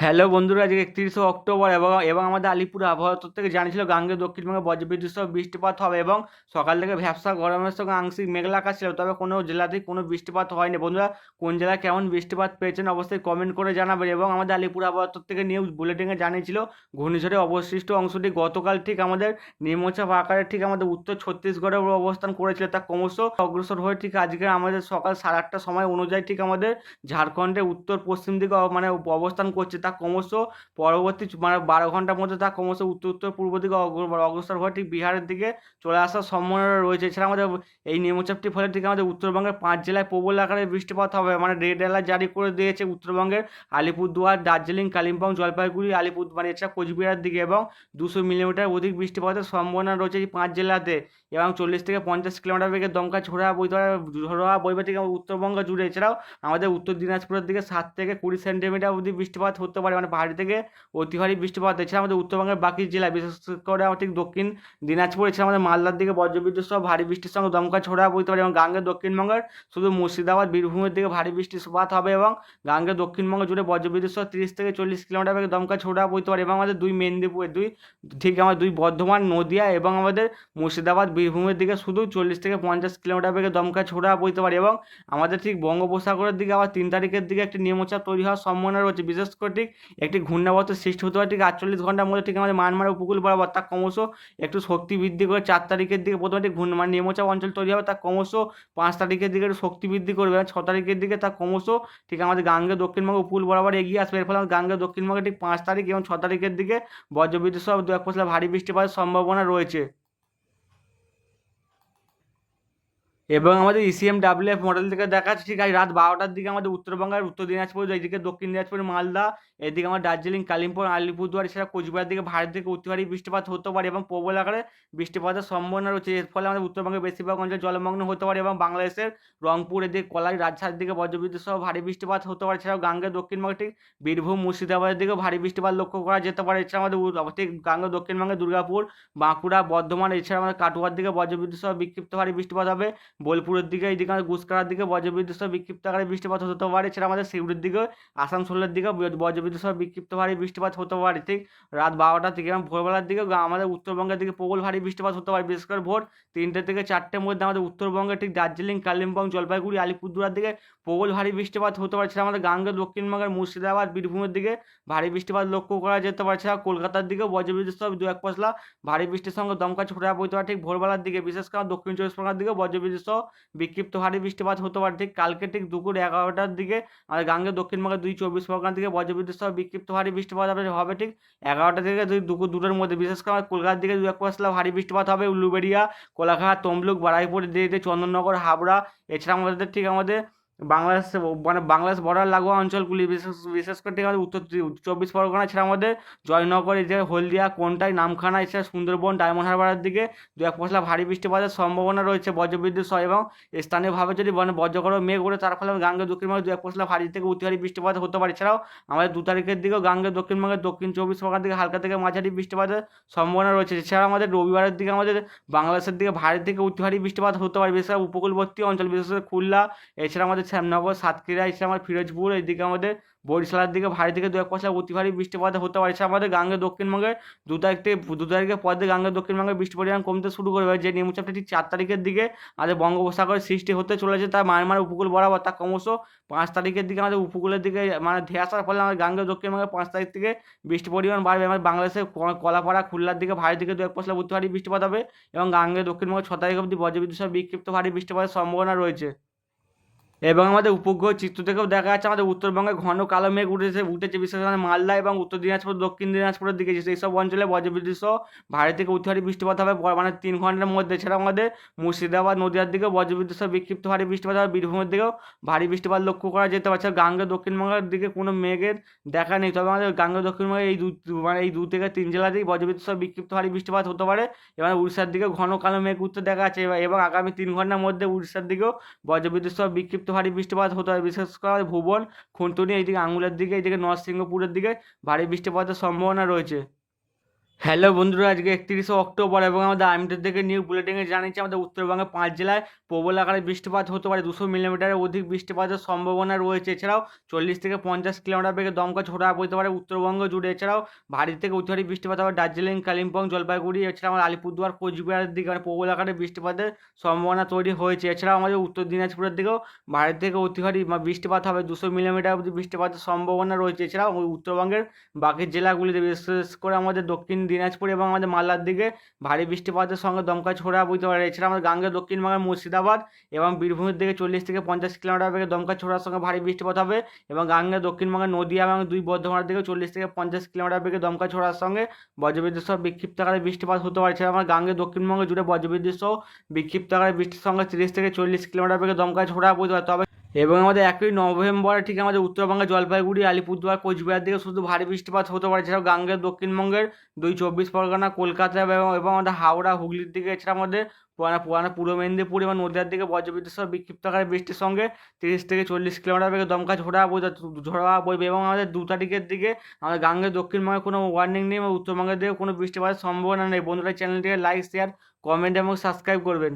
Hello বন্ধুরা, আজকে একত্রিশে অক্টোবর এবং এবং আমাদের আলিপুর আবহাওয়া দপ্তর থেকে জানিয়েছিল গাঙ্গে, দক্ষিণবঙ্গে বজ্রবিদ্যুৎ সহ বৃষ্টিপাত হবে এবং সকাল থেকে ভ্যাবসা গরমের সঙ্গে আংশিক মেঘলা আকাশ ছিল, তবে কোনো জেলাতেই কোনো বৃষ্টিপাত হয়নি। বন্ধুরা, কোন জেলায় কেমন বৃষ্টিপাত পেয়েছেন অবশ্যই কমেন্ট করে জানাবেন এবং আমাদের আলিপুর আবহাওয়া দপ্তর থেকে নিউজ বুলেটিনে জানিয়েছিল ঘূর্ণিঝড়ের অবশিষ্ট অংশটি গতকাল ঠিক আমাদের নিম্নচাপ আকারে ঠিক আমাদের উত্তর ছত্তিশগড়ে অবস্থান করেছিল। তা ক্রমশ অগ্রসর হয়ে ঠিক আজকে আমাদের সকাল সাড়ে আটটার সময় অনুযায়ী ঠিক আমাদের ঝাড়খণ্ডের উত্তর পশ্চিম দিকে মানে অবস্থান করছে। তা ক্রমশ পরবর্তী মানে বারো ঘণ্টার মধ্যে তা ক্রমশ উত্তর উত্তর, পূর্ব দিকে অগ্র- অগ্রসর হয়ে ঠিক বিহারের দিকে চলে আসার সম্ভাবনা রয়েছে। এছাড়া আমাদের এই নিম্নচাপটির ফলে ঠিক আমাদের উত্তরবঙ্গের পাঁচ জেলায় প্রবল আকারে বৃষ্টিপাত হবে। মানে রেড অ্যালার্ট জারি করে দিয়েছে উত্তরবঙ্গের আলিপুরদুয়ার, দার্জিলিং, কালিম্পং, জলপাইগুড়ি, আলিপুর মানে এছাড়া কোচবিহার দিকে এবং দুশো মিলিমিটার অধিক বৃষ্টিপাতের সম্ভাবনা রয়েছে এই পাঁচ জেলাতে এবং চল্লিশ থেকে পঞ্চাশ কিলোমিটার বেগে দমকা, ঝোড়া বইতে ঝোড়া বইবে থেকে উত্তরবঙ্গ জুড়ে। এছাড়াও আমাদের উত্তর দিনাজপুরের দিকে সাত থেকে কুড়ি সেন্টিমিটার অবধি বৃষ্টিপাত হতে পারে মানে ভারী থেকে অতি ভারী বৃষ্টিপাত। এছাড়া আমাদের উত্তরবঙ্গের বাকি জেলায় বিশেষ করে আমাদের ঠিক দক্ষিণ দিনাজপুর, এছাড়া আমাদের মালদার দিকে বজ্রবিদ্যুৎ সহ ভারী বৃষ্টির সঙ্গে দমকা ছোড়া বইতে পারে এবং গাঙ্গের দক্ষিণবঙ্গের শুধু মুর্শিদাবাদ, বীরভূমের দিকে ভারী বৃষ্টিপাত হবে এবং গাঙ্গের দক্ষিণবঙ্গ জুড়ে বজ্রবিদ্যুৎ সহ তিরিশ থেকে চল্লিশ কিলোমিটার বেগে দমকা ছোড়া বইতে পারে এবং আমাদের দুই মেদিনীপুর, দুই ঠিক আমার দুই বর্ধমান, নদিয়া এবং আমাদের মুর্শিদাবাদ, বীরভূমের দিকে শুধু চল্লিশ থেকে পঞ্চাশ কিলোমিটার বেগে দমকা ছোড়া বইতে পারে এবং আমাদের ঠিক বঙ্গোপসাগরের দিকে আবার তিন তারিখের দিকে একটি নিম্নচাপ তৈরি হওয়ার সম্ভাবনা রয়েছে। বিশেষ করে ঠিক একটি ঘূর্ণাবর্ত সৃষ্টি হতে পারে, ঠিক আটচল্লিশ ঘণ্টার মধ্যে ঠিক আমাদের মায়ানমার উপকূল বরাবর তা ক্রমশ একটু শক্তি বৃদ্ধি করে চার তারিখের দিকে প্রথমে একটি ঘূর্ণ মানে নিম্নচাপ অঞ্চল তৈরি হবে, তা ক্রমশ পাঁচ তারিখের দিকে একটু শক্তি বৃদ্ধি করবে ছ তারিখের দিকে তা ক্রমশ ঠিক আমাদের গাঙ্গে দক্ষিণবঙ্গ উপকূল বরাবর এগিয়ে আসবে। এর ফলে আমাদের গাঙ্গে দক্ষিণবঙ্গে ঠিক পাঁচ তারিখ এবং ছ তারিখের দিকে বজ্রবিদ্যুৎ সহ দু এক ভারী বৃষ্টিপাতের সম্ভাবনা রয়েছে। এবং আমাদের ইসিএম ডাব্লিউএফ মডেল থেকে দেখাচ্ছে, ঠিক আছে? রাত বারোটার দিকে আমাদের উত্তরবঙ্গের, উত্তর দিনাজপুর এইদিকে দক্ষিণ দিনাজপুর, মালদা, এদিকে আমার দার্জিলিং, কালিম্পং, আলিপুরদুয়ার, এছাড়া কোচবিহার দিকে ভারত থেকে অতি বৃষ্টিপাত হতে পারে এবং প্রবল আকারে বৃষ্টিপাতের সম্ভাবনা রয়েছে। এর ফলে আমাদের উত্তরবঙ্গের বেশিরভাগ অঞ্চল জলমগ্ন হতে পারে এবং বাংলাদেশের রংপুর, এদিকে কলাই, রাজশাহীর দিকে বজ্রবিদ্যুৎ সহ ভারী বৃষ্টিপাত হতে পারে। এছাড়াও গাঙ্গের দক্ষিণবঙ্গে ঠিক বীরভূম, মুর্শিদাবাদের দিকেও ভারী বৃষ্টিপাত লক্ষ্য করা যেতে পারে। এছাড়া আমাদের ঠিক গাঙ্গের দক্ষিণবঙ্গে দুর্গাপুর, বাঁকুড়া, বর্ধমান, এছাড়া আমাদের কাটুয়ার দিকে বজ্রবিদ্যুৎ সহ বিক্ষিপ্ত ভারী বৃষ্টিপাত হবে। বোলপুরের দিকে এইদিকে আমাদের গুসকারার দিকে, বজ্রবিদ্যুৎ সহ বিক্ষিপ্ত আকারে বৃষ্টিপাত হতে পারে। এছাড়া আমাদের সিউড়ির দিকে, আসানসোলের দিকে বজ্রবিদ্যুৎ সহ বিক্ষিপ্ত ভারী বৃষ্টিপাত হতে পারে। ঠিক রাত বারোটা থেকে এবং ভোরবেলার দিকে আমাদের উত্তরবঙ্গের দিকে প্রবল ভারী বৃষ্টিপাত হতে পারে। বিশেষ করে ভোর তিনটে থেকে চারটের মধ্যে আমাদের উত্তরবঙ্গে ঠিক দার্জিলিং, কালিম্পং, জলপাইগুড়ি, আলিপুরদুয়ার দিকে প্রবল ভারী বৃষ্টিপাত হতে পারে। সেটা আমাদের গাঙ্গে দক্ষিণবঙ্গের মুর্শিদাবাদ, বীরভূমের দিকে ভারী বৃষ্টিপাত লক্ষ্য করা যেতে পারে। সেটা কলকাতার দিকেও বজ্রবিদ্যুৎ সহ দু এক পশলা ভারী বৃষ্টির সঙ্গে দমকা ছোটা বইতে পারে। ঠিক ভোরবেলার দিকে, বিশেষ করে দক্ষিণ চব্বিশ পরগনার দিকে বজ্রবিদ্যুৎ বিক্ষিপ্ত ভারী বৃষ্টিপাত হতে পারে। ঠিক কালকে ঠিক দুপুর এগারোটার দিকে আমাদের গাঙ্গে দক্ষিণবঙ্গে দুই চব্বিশ পরগনার দিকে বজ্রবিদ্যুৎ সহ বিক্ষিপ্ত ভারী বৃষ্টিপাত হবে হবে ঠিক এগারোটা থেকে দুই দুপুর দুটোর মধ্যে। বিশেষ করে কলকাতার দিকে দু এক পশলা ভারী বৃষ্টিপাত হবে। উলুবেড়িয়া, কোলাঘাট, তমলুক, বারাইপুর দিয়ে চন্দননগর, হাবড়া, এছাড়া আমাদের ঠিক আমাদের বাংলাদেশ মানে বাংলাদেশ বর্ডার লাগোয়া অঞ্চলগুলি, বিশেষ বিশেষ করে আমাদের উত্তর চব্বিশ পরগনা ছাড়া আমাদের জয়নগর যে হলদিয়া, কোনটাই, নামখানা এছাড়া সুন্দরবন, ডায়মন্ড হারবারের দিকে দু এক পশলা ভারী বৃষ্টিপাতের সম্ভাবনা রয়েছে বজ্রবিদ্যুৎ সহ এবং স্থানীয়ভাবে যদি মানে বজ্রগড় মেঘ ওঠে, তার ফলে গাঙ্গে দক্ষিণবঙ্গে দু এক পশলা ভারী থেকে অতি ভারী বৃষ্টিপাত হতে পারে। এছাড়াও আমাদের দু তারিখের দিকেও গাঙ্গে দক্ষিণবঙ্গের দক্ষিণ চব্বিশ পরগনার দিকে হালকা থেকে মাঝারি বৃষ্টিপাতের সম্ভাবনা রয়েছে। এছাড়া আমাদের রবিবারের দিকে আমাদের বাংলাদেশের দিকে ভারী থেকে অতি ভারী বৃষ্টিপাত হতে পারে, বিশেষ করে উপকূলবর্তী অঞ্চল, বিশেষ করে খুলনা। এছাড়া আমাদের শ্যামনগর, সাতক্ষীরা এছাড়া আমার ফিরোজপুর এইদিকে আমাদের বরিশালের দিকে ভারী থেকে দু এক পশলা অতি ভারী বৃষ্টিপাত হতে পারে। আমাদের গাঙ্গে দক্ষিণবঙ্গে দু তারিখ থেকে দু তারিখের পর থেকে গাঙ্গে দক্ষিণবঙ্গে বৃষ্টি পরিমাণ কমতে শুরু করবে। যে নিম্নচাপটা ঠিক চার তারিখের দিকে আমাদের বঙ্গোপসাগরে সৃষ্টি হতে চলেছে তার মায়ানমার উপকূল বরাবর, তা ক্রমশ পাঁচ তারিখের দিকে আমাদের উপকূলের দিকে মানে ধেয়ে আসার ফলে আমাদের গাঙ্গে দক্ষিণবঙ্গে পাঁচ তারিখ থেকে বৃষ্টি পরিমাণ বাড়বে। আমাদের বাংলাদেশের কলাপাড়া, খুলনার দিকে ভারী থেকে দু এক পশলা অতি ভারী বৃষ্টিপাত হবে এবং গাঙ্গে দক্ষিণবঙ্গে ছ তারিখ অবধি বজ্রবিদ্যুৎ বিক্ষিপ্ত ভারী বৃষ্টিপাতের সম্ভাবনা রয়েছে। এবং আমাদের উপগ্রহ চিত্র থেকেও দেখা যাচ্ছে, আমাদের উত্তরবঙ্গে ঘন কালো মেঘ উঠেছে উঠেছে বিশেষ করে মালদা এবং উত্তর দিনাজপুর, দক্ষিণ দিনাজপুরের দিকে সেই সব অঞ্চলে বজ্রবিদ্যুৎ সহ ভারী থেকে অতি ভারী বৃষ্টিপাত হবে মানে তিন ঘণ্টার মধ্যে। এছাড়া আমাদের মুর্শিদাবাদ নদীয়ার দিকে বজ্রবিদ্যুৎ সহ বিক্ষিপ্ত ভারী বৃষ্টিপাত হবে। বীরভূমের দিকেও ভারী বৃষ্টিপাত লক্ষ্য করা যেতে পারছে। গাঙ্গে দক্ষিণবঙ্গের দিকে কোনো মেঘের দেখা নেই। তবে আমাদের গাঙ্গে দক্ষিণবঙ্গে এই দু মানে এই দু থেকে তিন জেলাতেই বজ্রবিদ্যুৎ সহ বিক্ষিপ্ত ভারী বৃষ্টিপাত হতে পারে। এবার উড়িষ্যার দিকে ঘন কালো মেঘ উঠতে দেখা যাচ্ছে। এবং আগামী তিন ঘণ্টার মধ্যে উড়িষ্যার দিকেও বজ্রবিদ্যুৎ সহ বিক্ষিপ্ত ভারী বৃষ্টিপাত হতে হয় বিশেষ করে ভুবন খুনটুনি এইদিকে আঙুলের দিকে, এইদিকে নরসিংহপুরের দিকে ভারী বৃষ্টিপাতের সম্ভাবনা রয়েছে। হ্যালো বন্ধুরা, আজকে একত্রিশে অক্টোবর এবং আমাদের আর্মিদের থেকে নিউ বুলেটিনে জানিয়েছে, আমাদের উত্তরবঙ্গে পাঁচ জেলায় প্রবল আকারে বৃষ্টিপাত হতে পারে, দুশো মিলিমিটারের অধিক বৃষ্টিপাতের সম্ভাবনা রয়েছে। এছাড়াও চল্লিশ থেকে পঞ্চাশ কিলোমিটার বেগে দমকা ছোড়া বইতে পারে উত্তরবঙ্গ জুড়ে। এছাড়াও ভারী থেকে অতি ভারী বৃষ্টিপাত হবে দার্জিলিং, কালিম্পং, জলপাইগুড়ি। এছাড়া আমার আলিপুরদুয়ার, কোচবিহারের দিকে মানে প্রবল আকারে বৃষ্টিপাতের সম্ভাবনা তৈরি হয়েছে। এছাড়াও আমাদের উত্তর দিনাজপুরের দিকেও ভারী থেকে অতি ভারী বা বৃষ্টিপাত হবে, দুশো মিলিমিটার অবধি বৃষ্টিপাতের সম্ভাবনা রয়েছে। এছাড়াও উত্তরবঙ্গের বাকি জেলাগুলিতে বিশেষ করে আমাদের দক্ষিণ দিনাজপুর এবং আমাদের মালদার দিকে ভারী বৃষ্টিপাতের সঙ্গে দমকা ছোড়া বইতে পারে। এছাড়া আমাদের গাঙ্গের দক্ষিণবঙ্গের মুর্শিদাবাদ এবং বীরভূমের দিকে চল্লিশ থেকে পঞ্চাশ কিলোমিটার বেগে দমকা ছোড়ার সঙ্গে ভারী বৃষ্টিপাত হবে এবং গাঙ্গের দক্ষিণবঙ্গের নদীয়া এবং দুই বর্ধমানের দিকে চল্লিশ থেকে পঞ্চাশ কিলোমিটার বেগে দমকা ছোড়ার সঙ্গে বজ্রবিদ্যুৎ সহ বিক্ষিপ্ত আকারে বৃষ্টিপাত হতে পারে। এছাড়া আমার গাঙ্গের দক্ষিণবঙ্গ জুড়ে বজ্রবিদ্যুৎ সহ বিক্ষিপ্ত আকারে বৃষ্টির সঙ্গে তিরিশ থেকে চল্লিশ কিলোমিটার বেগে দমকা ছোড়া বইতে পারে। তবে এবং আমাদের একই নভেম্বরে ঠিক আমাদের উত্তরবঙ্গের জলপাইগুড়ি, আলিপুরদুয়ার, কোচবিহার দিকে শুধু ভারী বৃষ্টিপাত হতে পারে, এছাড়াও গাঙ্গের দক্ষিণবঙ্গের দুই চব্বিশ পরগনা, কলকাতা এবং এবং আমাদের হাওড়া, হুগলির দিকে, এছাড়া আমাদের পুরানা পুরানা পূর্ব মেদিনীপুর এবং নদিয়ার দিকে বজ্রবিদ্যুৎ সহ বিক্ষিপ্ত আকারে বৃষ্টির সঙ্গে তিরিশ থেকে চল্লিশ কিলোমিটার বেগে দমকা ঝোড়া বই ঝোড়া বইবে এবং আমাদের দু তারিখের দিকে আমাদের গাঙ্গের দক্ষিণবঙ্গে কোনো ওয়ার্নিং নেই এবং উত্তরবঙ্গের দিকে কোনো বৃষ্টিপাতের সম্ভাবনা নেই। বন্ধুরা চ্যানেলটিকে লাইক শেয়ার কমেন্ট এবং সাবস্ক্রাইব করবেন।